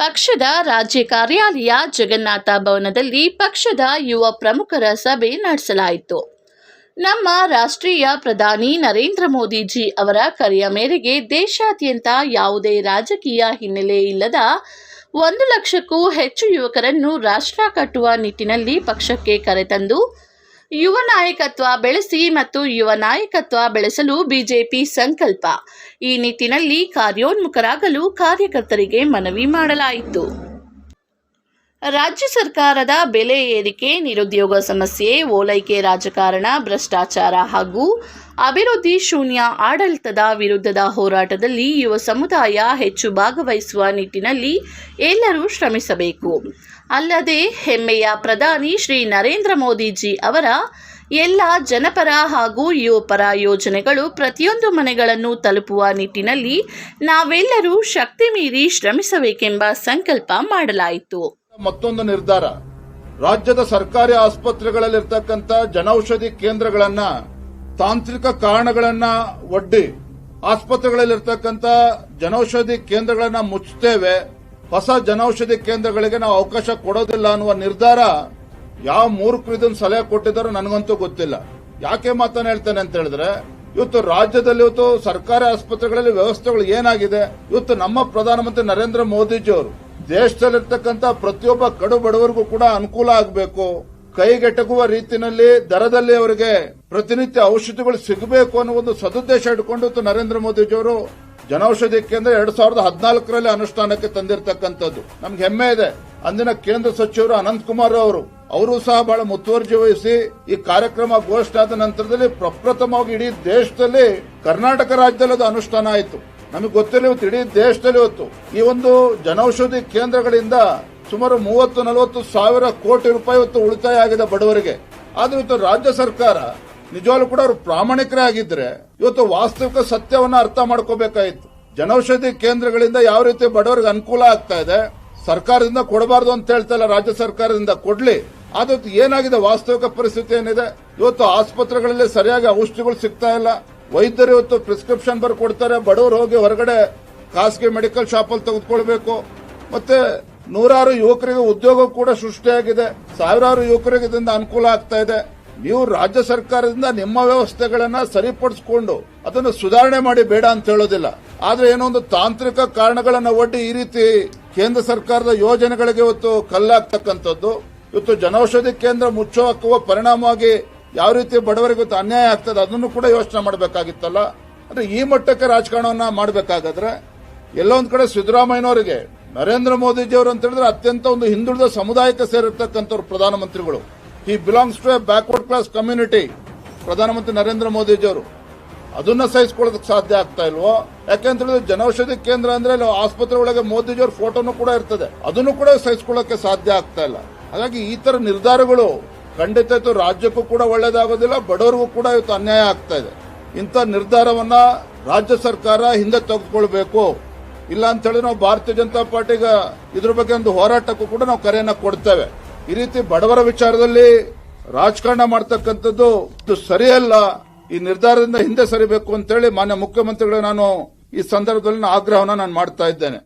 ಪಕ್ಷದ ರಾಜ್ಯ ಕಾರ್ಯಾಲಯ ಜಗನ್ನಾಥ ಭವನದಲ್ಲಿ ಪಕ್ಷದ ಯುವ ಪ್ರಮುಖರ ಸಭೆ ನಡೆಸಲಾಯಿತು. ನಮ್ಮ ರಾಷ್ಟ್ರೀಯ ಪ್ರಧಾನಿ ನರೇಂದ್ರ ಮೋದಿಜಿ ಅವರ ಕರೆಯ ಮೇರೆಗೆ ದೇಶಾದ್ಯಂತ ಯಾವುದೇ ರಾಜಕೀಯ ಹಿನ್ನೆಲೆ ಇಲ್ಲದ ಒಂದು ಲಕ್ಷಕ್ಕೂ ಹೆಚ್ಚು ಯುವಕರನ್ನು ರಾಷ್ಟ್ರ ಕಟ್ಟುವ ನಿಟ್ಟಿನಲ್ಲಿ ಪಕ್ಷಕ್ಕೆ ಕರೆತಂದು ಯುವ ನಾಯಕತ್ವ ಬೆಳೆಸಿ ಮತ್ತು ಯುವ ನಾಯಕತ್ವ ಬೆಳೆಸಲು ಬಿಜೆಪಿ ಸಂಕಲ್ಪ. ಈ ನಿಟ್ಟಿನಲ್ಲಿ ಕಾರ್ಯೋನ್ಮುಖರಾಗಲು ಕಾರ್ಯಕರ್ತರಿಗೆ ಮನವಿ ಮಾಡಲಾಯಿತು. ರಾಜ್ಯ ಸರ್ಕಾರದ ಬೆಲೆ ಏರಿಕೆ, ನಿರುದ್ಯೋಗ ಸಮಸ್ಯೆ, ಓಲೈಕೆ ರಾಜಕಾರಣ, ಭ್ರಷ್ಟಾಚಾರ ಹಾಗೂ ಅಭಿವೃದ್ಧಿ ಶೂನ್ಯ ಆಡಳಿತದ ವಿರುದ್ಧದ ಹೋರಾಟದಲ್ಲಿ ಯುವ ಸಮುದಾಯ ಹೆಚ್ಚು ಭಾಗವಹಿಸುವ ನಿಟ್ಟಿನಲ್ಲಿ ಎಲ್ಲರೂ ಶ್ರಮಿಸಬೇಕು. ಅಲ್ಲದೆ ಹೆಮ್ಮೆಯ ಪ್ರಧಾನಿ ಶ್ರೀ ನರೇಂದ್ರ ಮೋದಿಜಿ ಅವರ ಎಲ್ಲ ಜನಪರ ಹಾಗೂ ಯುವಪರ ಯೋಜನೆಗಳು ಪ್ರತಿಯೊಂದು ಮನೆಗಳನ್ನು ತಲುಪುವ ನಿಟ್ಟಿನಲ್ಲಿ ನಾವೆಲ್ಲರೂ ಶಕ್ತಿ ಮೀರಿ ಶ್ರಮಿಸಬೇಕೆಂಬ ಸಂಕಲ್ಪ ಮಾಡಲಾಯಿತು. ಮತ್ತೊಂದು ನಿರ್ಧಾರ. ರಾಜ್ಯದ ಸರ್ಕಾರಿ ಆಸ್ಪತ್ರೆಗಳಲ್ಲಿರ್ತಕ್ಕಂಥ ಜನೌಷಧಿ ಕೇಂದ್ರಗಳನ್ನ ತಾಂತ್ರಿಕ ಕಾರಣಗಳನ್ನ ಒಡ್ಡಿ ಆಸ್ಪತ್ರೆಗಳಲ್ಲಿರ್ತಕ್ಕಂಥ ಜನೌಷಧಿ ಕೇಂದ್ರಗಳನ್ನ ಮುಚ್ಚುತ್ತೇವೆ, ಹೊಸ ಜನೌಷಧಿ ಕೇಂದ್ರಗಳಿಗೆ ನಾವು ಅವಕಾಶ ಕೊಡೋದಿಲ್ಲ ಅನ್ನುವ ನಿರ್ಧಾರ ಯಾವ ಮೂರ್ಖರು ಇದನ್ನು ಸಲಹೆ ಕೊಟ್ಟಿದ್ದಾರೋ ನನಗಂತೂ ಗೊತ್ತಿಲ್ಲ. ಯಾಕೆ ಮಾತನ್ನ ಹೇಳ್ತೇನೆ ಅಂತ ಹೇಳಿದ್ರೆ, ಇವತ್ತು ರಾಜ್ಯದಲ್ಲಿ ಇವತ್ತು ಸರ್ಕಾರಿ ಆಸ್ಪತ್ರೆಗಳಲ್ಲಿ ವ್ಯವಸ್ಥೆಗಳು ಏನಾಗಿದೆ, ಇವತ್ತು ನಮ್ಮ ಪ್ರಧಾನಮಂತ್ರಿ ನರೇಂದ್ರ ಮೋದಿಜಿ ಅವರು ದೇಶದಲ್ಲಿರ್ತಕ್ಕಂಥ ಪ್ರತಿಯೊಬ್ಬ ಕಡು ಬಡವರಿಗೂ ಕೂಡ ಅನುಕೂಲ ಆಗಬೇಕು. ಕೈಗೆಟಕುವ ರೀತಿಯಲ್ಲಿ ದರದಲ್ಲಿ ಅವರಿಗೆ ಪ್ರತಿನಿತ್ಯ ಔಷಧಿಗಳು ಸಿಗಬೇಕು ಅನ್ನೋ ಒಂದು ಸದುದ್ದೇಶ ಇಟ್ಕೊಂಡು ನರೇಂದ್ರ ಮೋದಿಜಿ ಅವರು ಜನೌಷಧಿ ಕೇಂದ್ರ ಎರಡ್ ಸಾವಿರದ ಹದಿನಾಲ್ಕರಲ್ಲಿ ಅನುಷ್ಠಾನಕ್ಕೆ ತಂದಿರತಕ್ಕಂಥದ್ದು. ನಮ್ಗೆ ಹೆಮ್ಮೆ ಇದೆ. ಅಂದಿನ ಕೇಂದ್ರ ಸಚಿವರು ಅನಂತ್ ಕುಮಾರ್ ಅವರು ಅವರು ಸಹ ಬಹಳ ಮುತುವರ್ಜಿ ವಹಿಸಿ ಈ ಕಾರ್ಯಕ್ರಮ ಘೋಷಣೆ ಆದ ನಂತರದಲ್ಲಿ ಪ್ರಪ್ರಥಮವಾಗಿ ಇಡೀ ದೇಶದಲ್ಲಿ ಕರ್ನಾಟಕ ರಾಜ್ಯದಲ್ಲಿ ಅದು ಅನುಷ್ಠಾನ ಆಯಿತು. ನಮಗೆ ಗೊತ್ತಿಲ್ಲ ಇವತ್ತು ಇಡೀ ದೇಶದಲ್ಲಿ ಇವತ್ತು ಈ ಒಂದು ಜನೌಷಧಿ ಕೇಂದ್ರಗಳಿಂದ ಸುಮಾರು ಮೂವತ್ತು ನಲವತ್ತು ಸಾವಿರ ಕೋಟಿ ರೂಪಾಯಿ ಇವತ್ತು ಉಳಿತಾಯ ಆಗಿದೆ ಬಡವರಿಗೆ. ಆದ್ರೆ ಇವತ್ತು ರಾಜ್ಯ ಸರ್ಕಾರ ನಿಜವಾಗ್ಲೂ ಕೂಡ ಅವರು ಪ್ರಾಮಾಣಿಕರೇ ಆಗಿದ್ರೆ ಇವತ್ತು ವಾಸ್ತವಿಕ ಸತ್ಯವನ್ನ ಅರ್ಥ ಮಾಡ್ಕೋಬೇಕಾಯಿತು. ಜನೌಷಧಿ ಕೇಂದ್ರಗಳಿಂದ ಯಾವ ರೀತಿ ಬಡವರಿಗೆ ಅನುಕೂಲ ಆಗ್ತಾ ಇದೆ, ಸರ್ಕಾರದಿಂದ ಕೊಡಬಾರದು ಅಂತ ಹೇಳ್ತಾ ಇಲ್ಲ, ರಾಜ್ಯ ಸರ್ಕಾರದಿಂದ ಕೊಡ್ಲಿ. ಆದತ್ತು ಏನಾಗಿದೆ, ವಾಸ್ತವಿಕ ಪರಿಸ್ಥಿತಿ ಏನಿದೆ? ಇವತ್ತು ಆಸ್ಪತ್ರೆಗಳಲ್ಲಿ ಸರಿಯಾಗಿ ಔಷಧಿಗಳು ಸಿಗ್ತಾ ಇಲ್ಲ. ವೈದ್ಯರು ಇವತ್ತು ಪ್ರಿಸ್ಕ್ರಿಪ್ಷನ್ ಬರ್ಕೊಡ್ತಾರೆ, ಬಡವರು ಹೋಗಿ ಹೊರಗಡೆ ಖಾಸಗಿ ಮೆಡಿಕಲ್ ಶಾಪ್ ಅಲ್ಲಿ ತೆಗೆದುಕೊಳ್ಬೇಕು. ಮತ್ತೆ ನೂರಾರು ಯುವಕರಿಗೆ ಉದ್ಯೋಗ ಕೂಡ ಸೃಷ್ಟಿಯಾಗಿದೆ. ಸಾವಿರಾರು ಯುವಕರಿಗೆ ಇದರಿಂದ ಅನುಕೂಲ ಆಗ್ತಾ ಇದೆ. ನೀವು ರಾಜ್ಯ ಸರ್ಕಾರದಿಂದ ನಿಮ್ಮ ವ್ಯವಸ್ಥೆಗಳನ್ನ ಸರಿಪಡಿಸಿಕೊಂಡು ಅದನ್ನು ಸುಧಾರಣೆ ಮಾಡಿ ಬೇಡ ಅಂತ ಹೇಳೋದಿಲ್ಲ. ಆದ್ರೆ ಏನೋ ಒಂದು ತಾಂತ್ರಿಕ ಕಾರಣಗಳನ್ನು ಒಡ್ಡಿ ಈ ರೀತಿ ಕೇಂದ್ರ ಸರ್ಕಾರದ ಯೋಜನೆಗಳಿಗೆ ಇವತ್ತು ಕಲ್ಲಾಗ್ತಕ್ಕಂಥದ್ದು. ಇವತ್ತು ಜನೌಷಧಿ ಕೇಂದ್ರ ಮುಚ್ಚೋ ಹಾಕುವ ಪರಿಣಾಮವಾಗಿ ಯಾವ ರೀತಿ ಬಡವರಿಗೆ ಇವತ್ತು ಅನ್ಯಾಯ ಆಗ್ತದೆ ಅದನ್ನು ಕೂಡ ಯೋಚನೆ ಮಾಡಬೇಕಾಗಿತ್ತಲ್ಲ. ಅಂದ್ರೆ ಈ ಮಟ್ಟಕ್ಕೆ ರಾಜಕಾರಣವನ್ನ ಮಾಡಬೇಕಾಗಾದ್ರೆ ಎಲ್ಲೊಂದ್ ಕಡೆ ಸಿದ್ದರಾಮಯ್ಯನವರಿಗೆ ನರೇಂದ್ರ ಮೋದಿಜಿಯವರು ಅಂತ ಹೇಳಿದ್ರೆ ಅತ್ಯಂತ ಒಂದು ಹಿಂದುಳಿದ ಸಮುದಾಯಕ್ಕೆ ಸೇರಿರ್ತಕ್ಕಂಥವ್ರು ಪ್ರಧಾನಮಂತ್ರಿಗಳು. ಈ belongs to a backward class community ಪ್ರಧಾನಮಂತ್ರಿ ನರೇಂದ್ರ ಮೋದಿಜಿಯವರು. ಅದನ್ನು ಸಹಿಸ್ಕೊಳ್ಳೋದಕ್ಕೆ ಸಾಧ್ಯ ಆಗ್ತಾ ಇಲ್ವೋ? ಯಾಕೆಂತ ಜನೌಷಧಿ ಕೇಂದ್ರ ಅಂದ್ರೆ ಆಸ್ಪತ್ರೆ ಒಳಗೆ ಮೋದಿಜಿಯವರ ಫೋಟೋನು ಕೂಡ ಇರ್ತದೆ. ಅದನ್ನು ಕೂಡ ಸಹಿಸ್ಕೊಳ್ಳೋಕೆ ಸಾಧ್ಯ ಆಗ್ತಾ ಇಲ್ಲ. ಹಾಗಾಗಿ ಈ ತರ ನಿರ್ಧಾರಗಳು ಖಂಡಿತ ರಾಜ್ಯಕ್ಕೂ ಕೂಡ ಒಳ್ಳೇದಾಗೋದಿಲ್ಲ, ಬಡವರಿಗೂ ಕೂಡ ಇವತ್ತು ಅನ್ಯಾಯ ಆಗ್ತಾ ಇದೆ. ಇಂಥ ನಿರ್ಧಾರವನ್ನ ರಾಜ್ಯ ಸರ್ಕಾರ ಹಿಂದೆ ತೆಗೆದುಕೊಳ್ಬೇಕು. ಇಲ್ಲ ಅಂತ ಹೇಳಿ ನಾವು ಭಾರತೀಯ ಜನತಾ ಪಾರ್ಟಿಗೆ ಇದ್ರ ಬಗ್ಗೆ ಒಂದು ಹೋರಾಟಕ್ಕೂ ಕೂಡ ನಾವು ಕರೆಯನ್ನ ಕೊಡ್ತೇವೆ. ಈ ರೀತಿ ಬಡವರ ವಿಚಾರದಲ್ಲಿ ರಾಜಕಾರಣ ಮಾಡ್ತಕ್ಕಂಥದ್ದು ಸರಿಯಲ್ಲ. ಈ ನಿರ್ಧಾರದಿಂದ ಹಿಂದೆ ಸರಿಬೇಕು ಅಂತೇಳಿ ಮಾನ್ಯ ಮುಖ್ಯಮಂತ್ರಿಗಳು ನಾನು ಈ ಸಂದರ್ಭದಲ್ಲಿ ಆಗ್ರಹವನ್ನು ನಾನು ಮಾಡ್ತಾ ಇದ್ದೇನೆ.